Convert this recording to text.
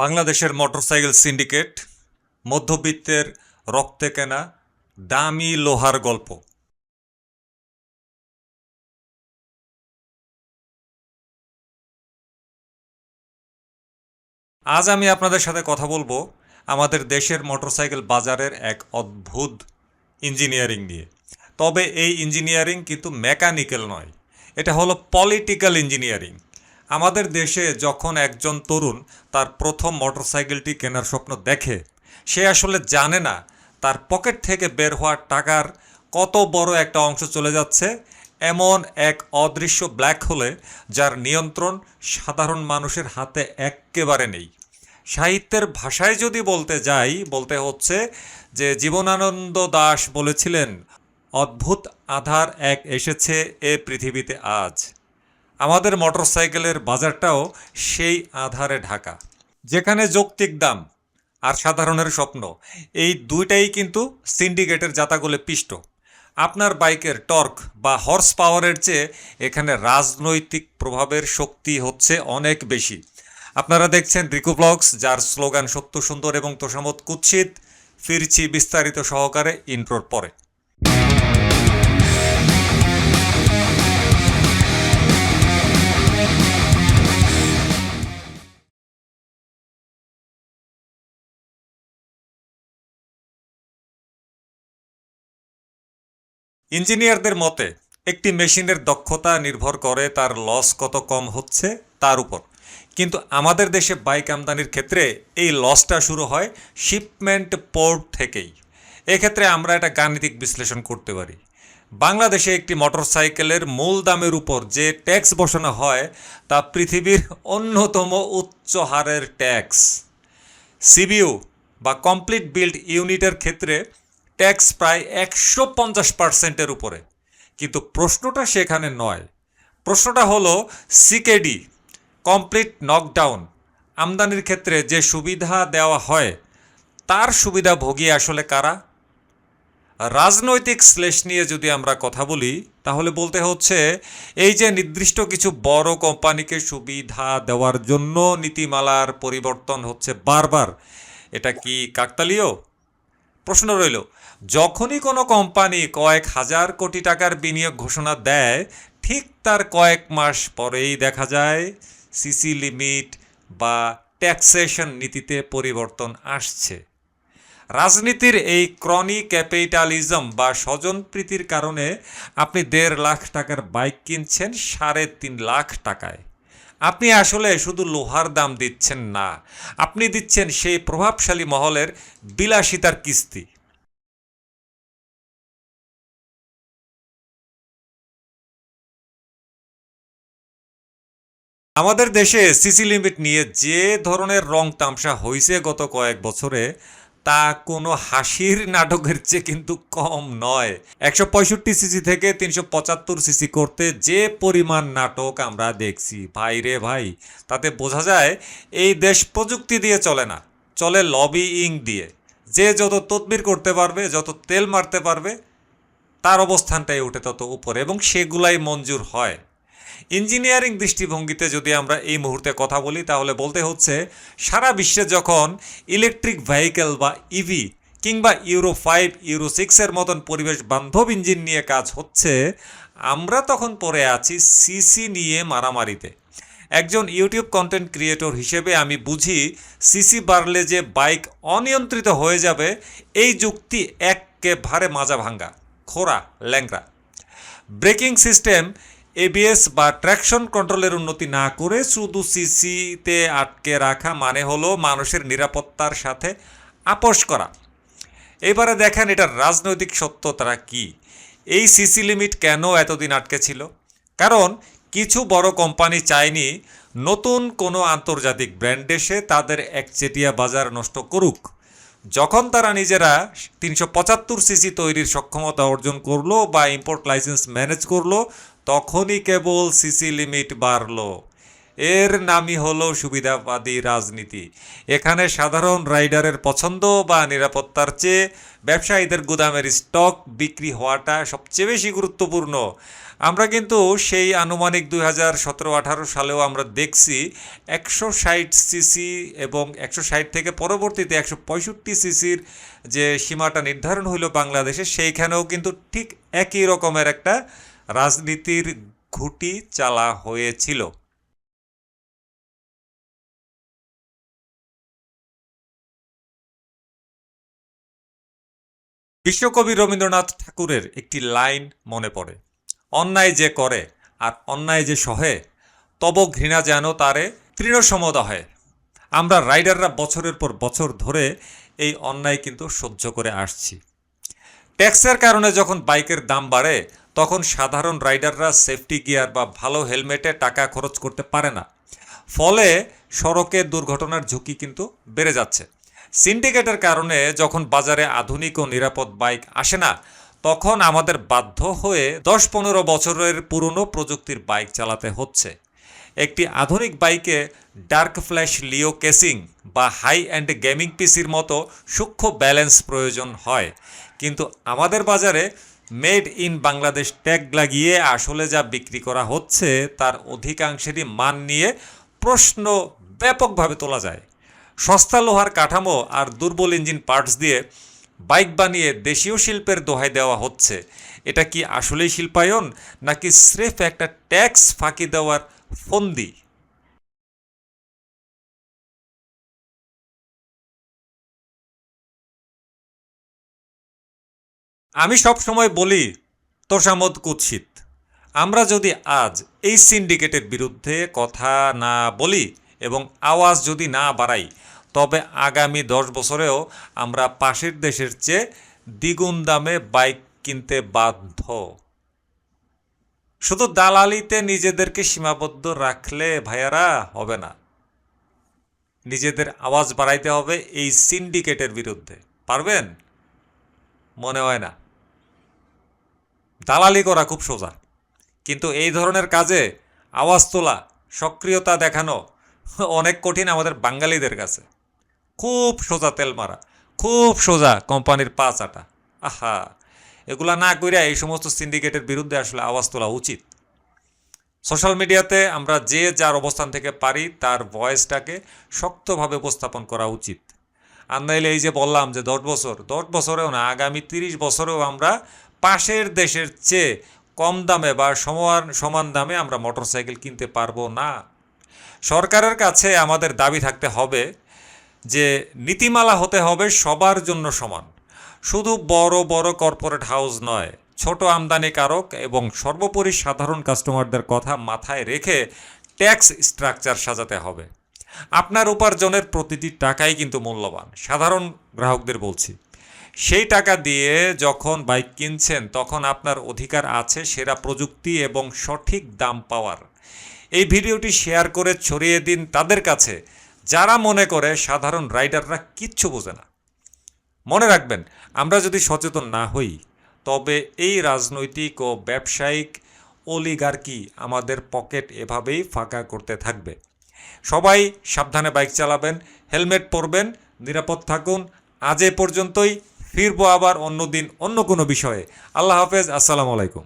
বাংলাদেশের motorcycle syndicate, মধ্যবিত্তের রক্তে কেনা দামি লোহার গল্প। আজ আমি আপনাদের সাথে কথা বলব আমাদের দেশের মোটরসাইকেল বাজারের এক অদ্ভুত ইঞ্জিনিয়ারিং নিয়ে। তবে এই ইঞ্জিনিয়ারিং কিন্তু মেকানিক্যাল নয়, এটা হলো পলিটিক্যাল ইঞ্জিনিয়ারিং। আমাদের দেশে যখন একজন তরুণ তার প্রথম মোটরসাইকেলটি কেনার স্বপ্ন দেখে, সে আসলে জানে না তার পকেট থেকে বের হওয়ার টাকার কত বড় একটা অংশ চলে যাচ্ছে। এমন এক অদৃশ্য ব্ল্যাক হোলে যার নিয়ন্ত্রণ সাধারণ মানুষের হাতে এক্কেবারে নেই। সাহিত্যের ভাষায় যদি বলতে যাই, বলতে হচ্ছে যে জীবনানন্দ দাশ বলেছিলেন, অদ্ভুত আধার এক এসেছে এ পৃথিবীতে আজ। আমাদের মোটরসাইকেলের বাজারটাও সেই আধারে ঢাকা। যেখানে যৌক্তিক দাম আর সাধারণের স্বপ্ন, এই দুইটাই কিন্তু সিন্ডিকেটের জাতাগুলে পিষ্ট। আপনার বাইকের টর্ক বা হর্স পাওয়ারের চেয়ে এখানে রাজনৈতিক প্রভাবের শক্তি হচ্ছে অনেক বেশি। আপনারা দেখছেন রিকু ব্লগস, যার স্লোগান সত্য, সুন্দর এবং তোষামত কুৎসিত। ফিরছি বিস্তারিত সহকারে ইন্ট্রোর পরে। ইঞ্জিনিয়ারদের মতে, একটি মেশিনের দক্ষতা নির্ভর করে তার লস কত কম হচ্ছে তার উপর। কিন্তু আমাদের দেশে বাইক আমদানির ক্ষেত্রে এই লসটা শুরু হয় শিপমেন্ট পোর্ট থেকেই। এক্ষেত্রে আমরা এটা গাণিতিক বিশ্লেষণ করতে পারি। বাংলাদেশে একটি মোটরসাইকেলের মূল দামের উপর যে ট্যাক্স বসানো হয়, তা পৃথিবীর অন্যতম উচ্চ হারের ট্যাক্স। সিবিউ বা কমপ্লিট বিল্ড ইউনিটের ক্ষেত্রে ট্যাক্স প্রায় একশো পঞ্চাশ পার্সেন্টের উপরে। কিন্তু প্রশ্নটা সেখানে নয়। প্রশ্নটা হলো, সিকেডি, কমপ্লিট নকডাউন, আমদানির ক্ষেত্রে যে সুবিধা দেওয়া হয়, তার সুবিধা ভোগী আসলে কারা? রাজনৈতিক শ্লেষ নিয়ে যদি আমরা কথা বলি, তাহলে বলতে হচ্ছে, এই যে নির্দিষ্ট কিছু বড় কোম্পানিকে সুবিধা দেওয়ার জন্য নীতিমালার পরিবর্তন হচ্ছে বারবার, এটা কি কাকতালীয়? প্রশ্ন রইল যখনই কোনো কোম্পানি কয়েক হাজার কোটি টাকার বিনিয়োগ ঘোষণা দেয়, ঠিক তার কয়েক মাস পরেই দেখা যায় সিসি লিমিট বা ট্যাক্সেশন নীতিতে পরিবর্তন আসছে। রাজনীতির এই ক্রনি ক্যাপিটালিজম বা স্বজনপ্রীতির কারণে আপনি দেড় লাখ টাকার বাইক কিনছেন, সাড়ে তিন লাখ টাকায়। আপনি আসলে শুধু লোহার দাম দিচ্ছেন না, আপনি দিচ্ছেন সেই প্রভাবশালী মহলের বিলাসিতার কিস্তি। আমাদের দেশে সিসি লিমিট নিয়ে যে ধরনের রং তামসা হয়েছে গত কয়েক বছরে, তা কোনো হাসির নাটকের চেয়ে কিন্তু কম নয়। একশো পঁয়ষট্টি সিসি থেকে তিনশো পঁচাত্তর সিসি করতে যে পরিমাণ নাটক আমরা দেখছি, ভাই রে ভাই, তাতে বোঝা যায় এই দেশ প্রযুক্তি দিয়ে চলে না, চলে লবিইং দিয়ে। যে যত তদবির করতে পারবে, যত তেল মারতে পারবে, তার অবস্থানটাই উঠে তত উপরে এবং সেগুলাই মঞ্জুর হয়। ইঞ্জিনিয়ারিং দৃষ্টিভঙ্গিতে যদি আমরা এই মুহূর্তে কথা বলি, তাহলে বলতে হচ্ছে, সারা বিশ্বে যখন ইলেকট্রিক ভেহিকেল বা ইভি কিংবা ইউরো ফাইভ ইউরো সিক্সের মতন পরিবেশ বান্ধব ইঞ্জিন নিয়ে কাজ হচ্ছে, আমরা তখন পড়ে আছি সিসি নিয়ে মারামারিতে। একজন ইউটিউব কন্টেন্ট ক্রিয়েটর হিসেবে আমি বুঝি সিসি বাড়লে যে বাইক অনিয়ন্ত্রিত হয়ে যাবে, এই যুক্তি একেবারে মাজা ভাঙ্গা, খোরা ল্যাংরা ব্রেকিং সিস্টেম এবিএস বা ট্র্যাকশন কন্ট্রোলের উন্নতি না করে শুধু সিসিতে আটকে রাখা মানে হলো মানুষের নিরাপত্তার সাথে আপোষ করা। এবারে দেখেন এটার রাজনৈতিক সত্যতা কি। এই সিসি লিমিট কেন এতদিন আটকে ছিল? কারণ কিছু বড় কোম্পানি চায়নি নতুন কোনো আন্তর্জাতিক ব্র্যান্ড এসে তাদের একচেটিয়া বাজার নষ্ট করুক। যখন তারা নিজেরা তিনশো পঁচাত্তর সিসি তৈরির সক্ষমতা অর্জন করল বা ইম্পোর্ট লাইসেন্স ম্যানেজ করল, তখনই কেবল সিসি লিমিট বাড়লো। এর নামই হলো সুবিধাবাদী রাজনীতি। এখানে সাধারণ রাইডারের পছন্দ বা নিরাপত্তার চেয়ে ব্যবসায়ীদের গুদামের স্টক বিক্রি হওয়াটা সবচেয়ে বেশি গুরুত্বপূর্ণ। আমরা কিন্তু সেই আনুমানিক দুই হাজার সতেরো আঠারো সালেও আমরা দেখছি একশো ষাট সিসি এবং একশো ষাট থেকে পরবর্তীতে একশো পঁয়ষট্টি সিসির যে সীমাটা নির্ধারণ হইল বাংলাদেশে, সেইখানেও কিন্তু ঠিক একই রকমের একটা রাজনীতির ঘুটি চালা হয়েছিল। বিশ্বকবি রবীন্দ্রনাথ ঠাকুরের একটি লাইন মনে পড়ে, অন্যায় যে করে আর অন্যায় যে সহে, তব ঘৃণা যেন তারে তৃণসমদহে আমরা রাইডাররা বছরের পর বছর ধরে এই অন্যায় কিন্তু সহ্য করে আসছি। ট্যাক্সের কারণে যখন বাইকের দাম বাড়ে, তখন সাধারণ রাইডাররা সেফটি গিয়ার বা ভালো হেলমেটে টাকা খরচ করতে পারে না। ফলে সড়কে দুর্ঘটনার ঝুঁকি কিন্তু বেড়ে যাচ্ছে। সিন্ডিকেটের কারণে যখন বাজারে আধুনিক ও নিরাপদ বাইক আসে না, তখন আমাদের বাধ্য হয়ে দশ পনেরো বছরের পুরনো প্রযুক্তির বাইক চালাতে হচ্ছে। একটি আধুনিক বাইকে ডার্ক ফ্ল্যাশ লিও কেসিং বা হাই অ্যান্ড গেমিং পিসির মতো সূক্ষ্ম ব্যালেন্স প্রয়োজন হয়। কিন্তু আমাদের বাজারে মেড ইন বাংলাদেশ ট্যাগ লাগিয়ে আসলে যা বিক্রি করা হচ্ছে, তার অধিকাংশেরই মান নিয়ে প্রশ্ন ব্যাপকভাবে তোলা যায়। সস্তা লোহার কাঠামো আর দুর্বল ইঞ্জিন পার্টস দিয়ে বাইক বানিয়ে দেশীয় শিল্পের দোহাই দেওয়া হচ্ছে। এটা কি আসলেই শিল্পায়ন, নাকি স্রেফ একটা ট্যাক্স ফাঁকি দেওয়ার ফন্দি? আমি সব সময় বলি, তোষামদ কুৎসিত। আমরা যদি আজ এই সিন্ডিকেটের বিরুদ্ধে কথা না বলি এবং আওয়াজ যদি না বাড়াই, তবে আগামী দশ বছরেও আমরা পাশের দেশের চেয়ে দ্বিগুণ দামে বাইক কিনতে বাধ্য। শুধু দালালিতে নিজেদেরকে সীমাবদ্ধ রাখলে ভাইয়ারা হবে না। নিজেদের আওয়াজ বাড়াইতে হবে এই সিন্ডিকেটের বিরুদ্ধে। পারবেন? মনে হয় না। দালালি করা খুব সোজা। কিন্তু এই ধরনের কাজে আওয়াজ তোলা, সক্রিয়তা দেখানো অনেক কঠিন আমাদের বাঙালিদের কাছে। খুব সোজা তেল মারা, খুব সোজা কোম্পানির পা চাটা। আহা, এগুলা না কইরা এই সমস্ত সিন্ডিকেটের বিরুদ্ধে আসলে আওয়াজ তোলা উচিত। সোশ্যাল মিডিয়াতে আমরা যে যার অবস্থান থেকে পারি তার ভয়েসটাকে শক্তভাবে উপস্থাপন করা উচিত। আর নাইলে এই যে বললাম যে দশ বছর, দশ বছরেও না, আগামী তিরিশ বছরেও আমরা পাশের দেশের চেয়ে কম দামে বা সমান সমান দামে আমরা মোটরসাইকেল কিনতে পারব না। সরকারের কাছে আমাদের দাবি থাকতে হবে যে নীতিমালা হতে হবে সবার জন্য সমান। শুধু বড় বড় কর্পোরেট হাউস নয়, ছোট আমদানিকারক এবং সর্বোপরি সাধারণ কাস্টমারদের কথা মাথায় রেখে ট্যাক্স স্ট্রাকচার সাজাতে হবে। আপনার উপার্জনের প্রতিটি টাকাই কিন্তু মূল্যবান, সাধারণ গ্রাহকদের বলছি। সেই টাকা দিয়ে যখন বাইক কিনছেন, তখন আপনার অধিকার আছে সেরা প্রযুক্তি এবং সঠিক দাম পাওয়ার। এই ভিডিওটি শেয়ার করে ছড়িয়ে দিন তাদের কাছে। যারা মনে করে সাধারণ রাইডাররা কিচ্ছু বোঝে না। মনে রাখবেন, আমরা যদি সচেতন না হই, তবে এই রাজনৈতিক ও ব্যবসায়িক অলিগার্কি আমাদের পকেট এভাবেই ফাঁকা করতে থাকবে। সবাই সাবধানে বাইক চালাবেন, হেলমেট পরবেন, নিরাপদ থাকুন। আজ এ পর্যন্তই। ফিরবো আবার অন্য দিন অন্য কোনো বিষয়ে। আল্লাহ হাফেজ, আসসালামু আলাইকুম।